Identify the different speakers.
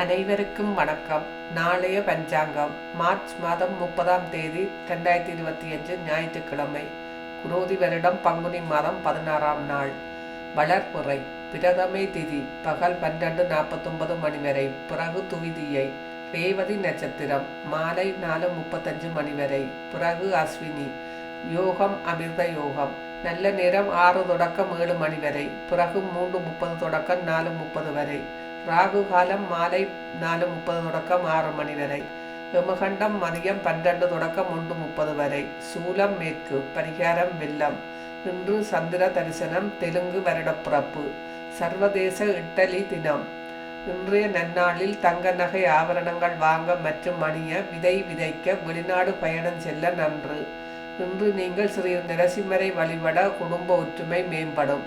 Speaker 1: அனைவருக்கும் வணக்கம். நாளைய பஞ்சாங்கம் மார்ச் மாதம் முப்பதாம் தேதி ரெண்டாயிரத்தி இருபத்தி அஞ்சு ஞாயிற்றுக்கிழமை. குரோதி வருடம் பங்குனி மாதம் பதினாறாம் நாள். வளர்ப்புறை பிரதமை திதி பகல் பன்னெண்டு நாற்பத்தொன்பது மணி வரை. பிறகு துவிதியை ரேவதி நட்சத்திரம் மாலை நாலு முப்பத்தஞ்சு மணி வரை. பிறகு அஸ்வினி யோகம் அமிர்த யோகம். நல்ல நேரம் ஆறு தொடக்கம் ஏழு மணி வரை. பிறகு மூன்று முப்பது தொடக்கம் நாலு முப்பது வரை. ராகு காலம் மாலை நாலு முப்பது தொடக்கம் ஆறு மணி வரை. யமகண்டம் மதியம் பன்னெண்டு தொடக்கம் ஒன்று முப்பது வரை. சூலம் மேற்கு பரிகாரம் வெள்ளம். இன்று சந்திர தரிசனம் தெலுங்கு வருடப்பிறப்பு. சர்வதேச இட்டலி தினம். இன்றைய நன்னாளில் தங்க நகை ஆபரணங்கள் வாங்க மற்றும் அணிய விதை விதைக்க வெளிநாடு பயணம் செல்ல நன்று. இன்று நீங்கள் ஸ்ரீ நரசிம்மரை வழிபட குடும்ப ஒற்றுமை மேம்படும்.